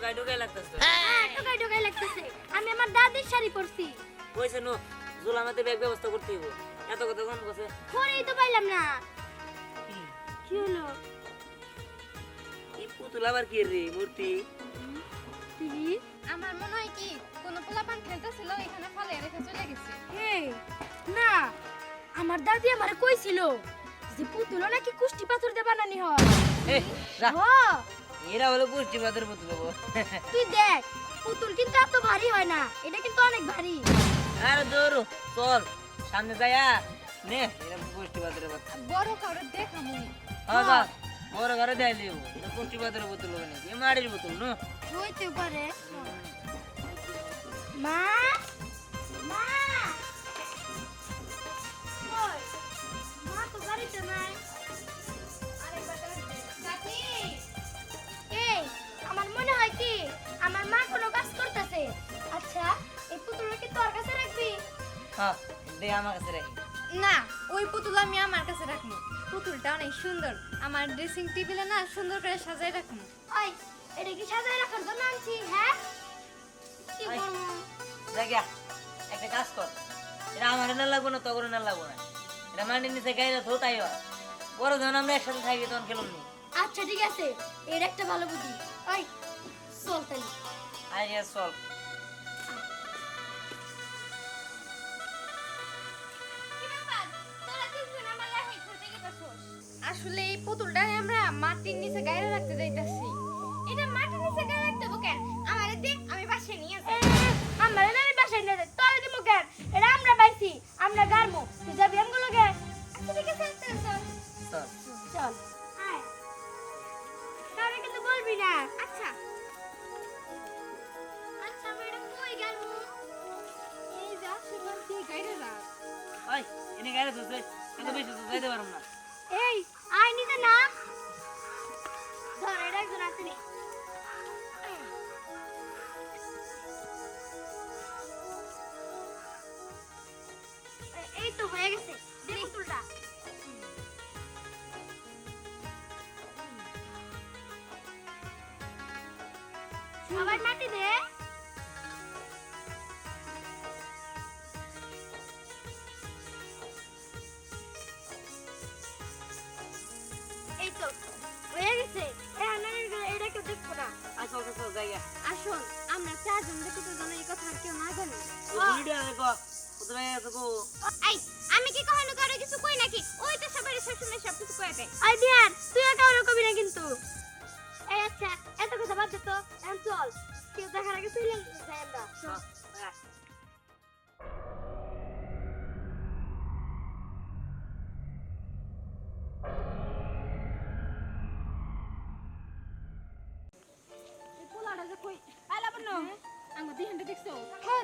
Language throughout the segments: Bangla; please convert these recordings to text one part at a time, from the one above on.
ঢুকাই ঢুকাই লাগতেছে। হ্যাঁ টোকাই টোকাই লাগতেছে। আমি আমার দাদির শাড়ি পরছি। কইছে নো জুলামাতে ব্যাগ ব্যবস্থা করতে হইব। এত কথা কোন কছে পরেই তো পাইলাম না। কি? হলো? এই পুতুল আবার কি রে মূর্তি? আমার মনে হয় কি কোন পোলাপান খেলতেছিল এখানে ফলে রেখে চলে গেছে। না আমার দাদি আমারে কইছিল যে পুতুল নাকি কুষ্টি পাথর দিয়ে বানানি হয়। এ হ এরা হলো পুষ্টি পাতের পুতুল তুই দেখ পুতুল কিন্তু এত ভারী হয় না এটা কিন্তু অনেক ভারী। আর দূর চল সামনে যায়া নে এরা পুষ্টি পুতুল বড় কাউরে দেখামু হ্যাঁ যা বড় ঘরে দেয় লিব এটা পুষ্টি পাতের পুতুল হবে নাকি এ মাটির পুতুল নো। হইতে পারে। মা মা? মা তো বাড়িতে নাই। দে আমার কাছে রাখি। না ওই পুতুল আমি আমার কাছে রাখব। পুতুলটা অনেক সুন্দর। আমার ড্রেসিং টেবিলে না সুন্দর করে সাজাই রাখব। ওই এটা কি সাজায় রাখার জন্য আনছি হ্যাঁ? কি করব জায়গা একটা কাজ কর। এটা আমার না লাগবো না তখন না লাগবো না। এটা মাটির নিচে গাইলে তো তাই হয়। বড় যখন আমরা একসাথে থাকি তখন খেলুন নি। আচ্ছা ঠিক আছে। এর একটা ভালো বুদ্ধি। ওই চল তাহলে। আইডিয়া চল। পুতুলটা আমরা মাটির নিচে গায়ে রাখতে যাইতাছি। এটা মাটির নিচে গায়ে রাখতে হবে কেন? আমারে দে আমি বাসায় নিয়ে যাই। আমরা আমি বাসায় নিয়ে যাই। তোর দিব কেন? এটা আমরা পাইছি আমরা গারমু তুই যাবি আমগুলো গে আচ্ছা ঠিক আছে চল, চল। চল। চল। আয়। তাহলে কিন্তু বলবি না। আচ্ছা। আচ্ছা আমি কই গারমু এই যা সেখান থেকে গাইরে রাখ ওই এনে বেশি যাইতে না। এই আয় নিতে না। ধর এটা একজন আসেনি এ- এই তো হয়ে গেছে। দে পুতুলটা। সবাই মাটি দে। গেছে এটা কেউ দেখব না। আসুন আমরা চারজন দেখে তো জানো এই কথা কেউ না জানে। ভিডিও দেখো কোথায় গেছে গো? আমি কি কখনো কারও কিছু কই নাকি? ওই তো সবাই সবসময় সব কিছু কয়ে দেয়। আই দিয়ার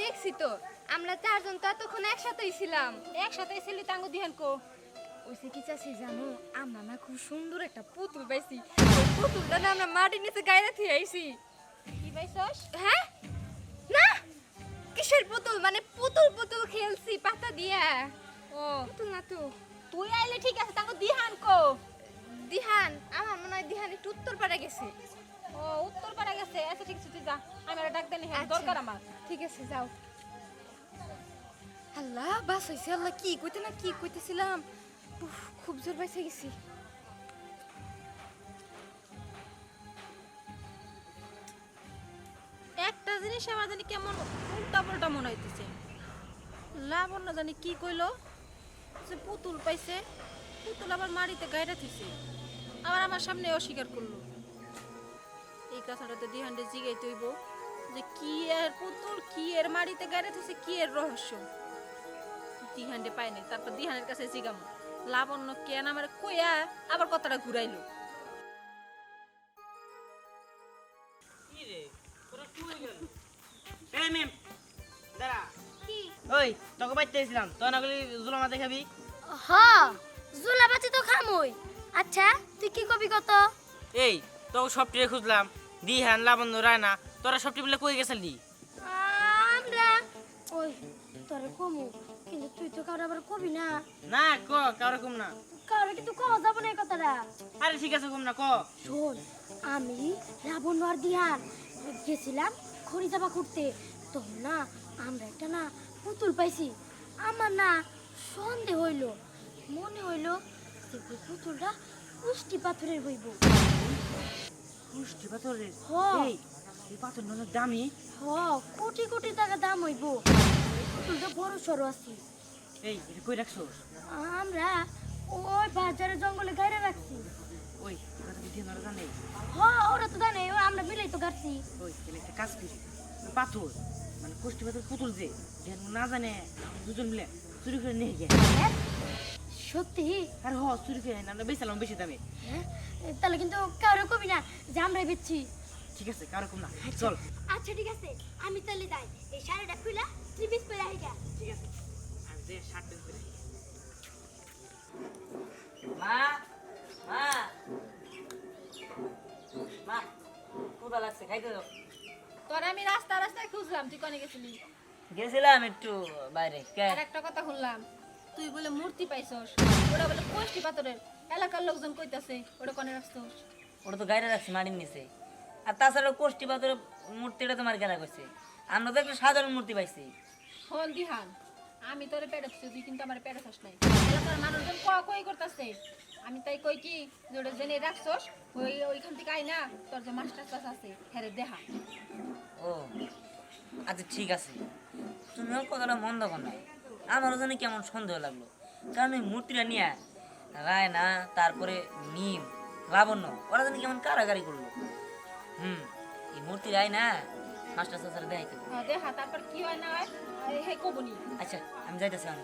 দেখছি তো আমরা চারজন তো এতক্ষণ একসাথেই ছিলাম। একসাথে ছিলি তাঙ্গু দিহান কো। ওইসে কি চাষি জানো আমরা না খুব সুন্দর একটা পুতুল পাইছি। পুতুলটা না আমরা মাটির নিচে গায়ে থুয়ে আইছি। কি পাইছস? হ্যাঁ? না! কিসের পুতুল? মানে পুতুল পুতুল খেলছি পাতা দিয়া। ও। পুতুল না তো। তুই আইলে ঠিক আছে তাঙ্গু দিহান কো। দিহান? আমার মনে হয় দিহান একটু উত্তর পাড়া গেছে। ও উত্তর পাড়া গেছে। আচ্ছা ঠিক আছে তুই যা। আমি ডাক দেনি হ্যাঁ আচ্ছা। দরকার আমার। ঠিক আছে, যাও। আল্লাহ, বাস হয়েছে আল্লাহ, কি কইতে না কি কইতেছিলাম? খুব জোর পাইছে গেছি। একটা জিনিস আমার জানি কেমন উল্টা পাল্টা মনে হইতেছে। লাবণ্য জানি কি কইলো? যে পুতুল পাইছে, পুতুল আবার মাটিতে গাইরা থিছে আবার আমার সামনে অস্বীকার করল। এই কথাটাতে দিহান্ডে জিগাই তৈব যে কি এর পুতুল কি এর মাটিতে গাইরা থিছে কি এর রহস্য? দিহান্ডে পায় নাই তারপর দিহানের কাছে জিগাম। লাবণ্য কেন আমার কইয়া আবার কথাটা ঘুরাইলো? এই মেম দাঁড়া। কি? ওই তোকে বাইতে এসেছিলাম। তোর না গেলি জুলামা দেখাবি? হ জুলা বাতি তো খামই। আচ্ছা তুই কি কবি কত? এই তোকে সব টিরে খুঁজলাম। দিহান লাবণ্য রায়না তোরা সব টিপলে কই গেছিলি? আমরা ওই তোরে কমু কিন্তু তুই তো কারও আবার কবি না। না ক কারও কম না। কারও কিন্তু কওয়া যাব না এই কথাটা। আরে ঠিক আছে কম না ক। শোন আমি রাবণ আর দিহান গেছিলাম খড়ি চাপা করতে। তো না আমরা একটা না পুতুল পাইছি। আমার না সন্দেহ হইল মনে হইল যে ওই পুতুলটা পুষ্টি পাথরের হইব। পুষ্টি পাথরের? হ। এই এই অনেক দামি। হ কোটি কোটি টাকা দাম হইব। পুতুলটা বড় সড়ো আছে। এই এটা কই রাখছোস আমরা ওই বাজারে জঙ্গলে গাইরে রাখছি। ওই জানে। হ ওরা তো জানে আমরা মিলাই তো গাড়ছি। ওই তাহলে একটা কাজ করি। পাথর মানে পুষ্টি পাথর পুতুল যে যেন না জানে দুজন মিলে চুরি করে নিয়ে গিয়ে। হ্যাঁ? সত্যি? আর হ চুরি করে না আমরা বেচালাম বেশি দামে। হ্যাঁ তাহলে কিন্তু কারও কবি না যে আমরাই বেচছি। ঠিক আছে কারকম না। চল। আচ্ছা ঠিক আছে। আমি তাহলে যাই। এই শাড়িটা খুলা থ্রি পিস পরে আইগা। ঠিক আছে। আমি যে শার্ট পরে মা মা। মা কোথা লাগছে খাইতে দাও। তোর আমি রাস্তা রাস্তায় খুঁজলাম তুই কনে গেছিলি? গেছিলাম একটু বাইরে কে? আর একটা কথা শুনলাম তুই বলে মূর্তি পাইছস ওটা বলে কোষ্টি পাথরের। এলাকার লোকজন কইতাছে ওটা কনে রাখছস? ওটা তো গাইরে রাখছি মাটির নিচে। আর তাছাড়া কোষ্টি পাথরের মূর্তিটা তোমার কেনা করছে। আমরা তো একটা সাধারণ মূর্তি পাইছি। হন দিহান আমি তোরে পেড়ে দিছি তুই কিন্তু আমার পেড়ে খাস নাই। এলাকার মানুষজন কয়া কই করতেছে? আমি তাই কই কি যে জেনে রাখছস ওই ওইখান থেকে আই না তোর যে মাস্টার ক্লাস আছে হেরে দেখা ও আচ্ছা ঠিক আছে। তুমিও কথাটা মন্দ কর নাই আমারও জানি কেমন সন্দেহ লাগল। কারণ ওই মূর্তিটা নিয়ে রায় না তারপরে নিম লাবণ্য ওরা জানি কেমন কারাগারি করল। হুম এই মূর্তি রায় না মাস্টার সাসারে দেখাইতে হবে। হ্যাঁ, দেখা তারপর কি হয় না হয় হে কবনি আচ্ছা আমি যাইতেছি আমি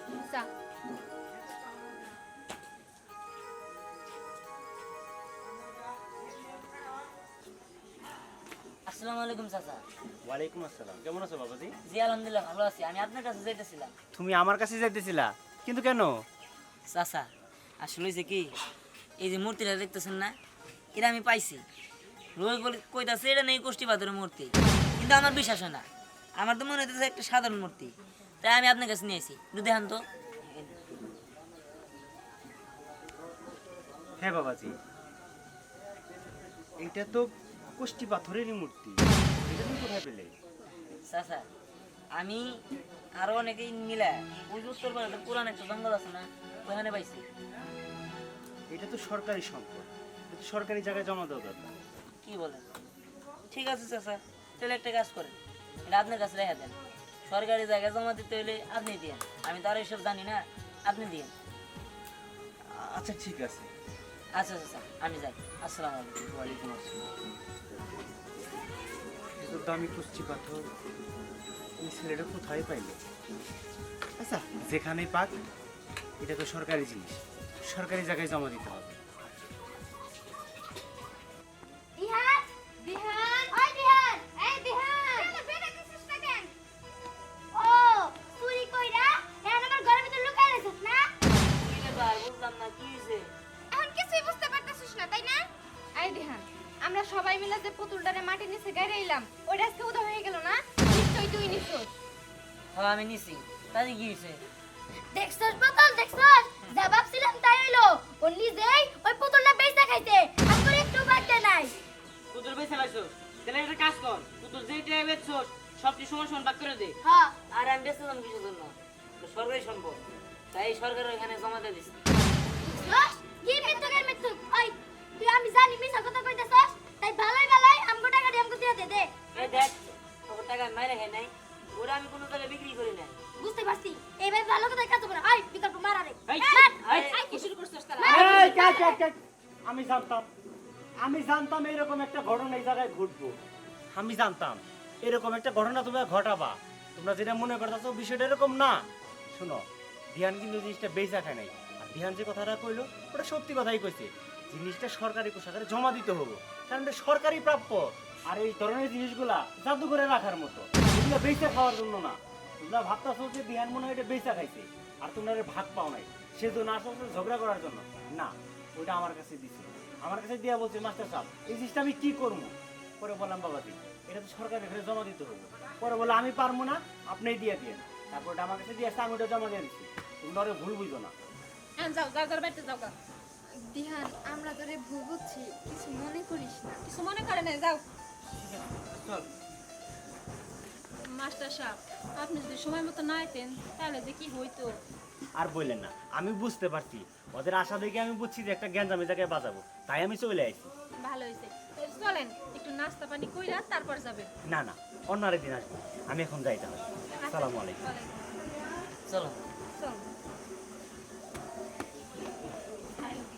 আসসালামু আলাইকুম চাচা ওয়ালাইকুম আসসালাম কেমন আছো বাবাজি জি আলহামদুলিল্লাহ ভালো আছি আমি আপনার কাছে যাইতেছিলাম তুমি আমার কাছে যাইতেছিলা কিন্তু কেন চাচা আসলে যে কি এই যে মূর্তিটা দেখতেছেন না এটা আমি পাইছি রোজ বলে কইতাছে এটা নেই কোষ্ঠী পাথরের মূর্তি। কিন্তু আমার বিশ্বাস হয় না। আমার তো মনে হইতেছে একটা সাধারণ মূর্তি। তাই আমি আপনার কাছে নিয়ে আসি। একটু দেখান তো। হ্যাঁ বাবাজি। এটা তো কোষ্টি পাথরেরই মূর্তি। এটা তুমি কোথায় পেলে? চাচা আমি আরও অনেকেই মিলে ওই উত্তর পাড়াতে পুরান একটা জঙ্গল আছে না ওখানে পাইছি। এটা তো সরকারি সম্পদ। তো সরকারি জায়গায় জমা দেওয়া দরকার। কি বলেন? ঠিক আছে চাচা। তাহলে একটা কাজ করেন। এটা আপনার কাছে রেখে দেন। সরকারি জায়গায় জমা দিতে হলে আপনি দিন আমি তো আর এইসব জানি না আপনি দিন আচ্ছা ঠিক আছে। আচ্ছা চাচা আমি যাই। আসসালামু আলাইকুম। ওয়ালাইকুম আসসালাম। দামি কুষ্টি পাথর এই ছেলেটা কোথায় পাইলো? আচ্ছা। যেখানেই পাক এটা তো সরকারি জিনিস। সরকারি জায়গায় জমা দিতে হবে। আই আমরা সবাই মিলে যে পুতুলটারে মাটির নিচে গাইরে এলাম ওইটা আজকে উদা হয়ে গেল না? নিশ্চয়ই তুই নিছস হ্যাঁ আমি নিছি। তাতে কি হয়েছে? দেখছস পুতুল দেখছস? যা ভাবছিলাম তাই হইল। ও নিজেই ওই পুতুলটা বেচতে খাইতে আমার একটু বাড়তে নাই। পুতুল বেছে লাইছো তাহলে একটা কাজ কর। পুতুল যেটা বেচছো সবটি সমান সমান ভাগ করে দে। হ্যাঁ। আর আমি বেচতে দাম কিসের জন্য। সরকারি সম্পদ। তাই সরকারের এখানে জমা দিয়ে দিছি। কি মৃত্যু কে মৃত্যু ওই তুই আমি জানি মিছা কথা কইতাছস তাই ভালোই ভালোই আমগো টাকা দিয়ে আমগো দিয়ে দে দে। এই দেখ তোর টাকা মাইরে খাই নাই ওরা আমি কোনো জায়গায় বিক্রি করি না বুঝতে পারছি। এইবার ভালো কথা কাজ করে ওই বিকল্প মারা রে আই কি শুরু করছস তারা এই, কাট, কাট, কাট। আমি জানতাম। আমি জানতাম এরকম একটা ঘটনা এই জায়গায় ঘটবো। আমি জানতাম এরকম একটা ঘটনা তোমরা ঘটাবা। তোমরা যেটা মনে করতেছো বিষয়টা এরকম না। শোনো ধ্যান কিন্তু জিনিসটা বেচা খায় নাই। আর ধ্যান যে কথাটা কইলো ওটা সত্যি কথাই কইছে। জিনিসটা সরকারি কোষাগারে জমা দিতে হবে। কারণ এটা সরকারি প্রাপ্য। আর এই ধরনের জিনিসগুলা জাদু করে রাখার মতো। এগুলো বেচা খাওয়ার জন্য না। তোমরা ভাবতেছো যে ধ্যান মনে হয় এটা বেচা খাইছে। আর তোমরা ভাগ পাও নাই। সে সেজন্য আসলে ঝগড়া করার জন্য। না ওটা আমার কাছে দিছে। আমার কাছে দিয়া বলছে, মাস্টার সাহেব, এই জিনিসটা আমি কি করব? পরে বললাম, বাবাজি, এটা তো সরকারের এখানে জমা দিতে হবে। পরে বলে আমি পারব না, আপনি দিয়ে দিয়ে তারপর ওটা আমার কাছে দিয়ে আসছে আমি ওটা জমা দিয়ে দিচ্ছি তোমরা ভুল বুঝো না। হ্যাঁ যাও যাও যাও বাড়িতে যাও। দিহান আমরা তোরে ভুল বুঝছি কিছু মনে করিস না। কিছু মনে করে না যাও। চল। মাস্টার সাহেব আপনি যদি সময় মতো না আইতেন তাহলে যে কি হইতো? আর বললেন না আমি বুঝতে পারছি। ওদের আশা দেখে আমি বুঝছি যে একটা গ্যাঞ্জামি জায়গায় বাজাবো। তাই আমি চলে আইছি। ভালো হয়েছে চলেন একটু নাস্তা পানি কইরা তারপর যাবেন না না অন্য আরেকদিন আসব। আমি এখন যাই তাহলে আসসালামু আলাইকুম। চলো চল।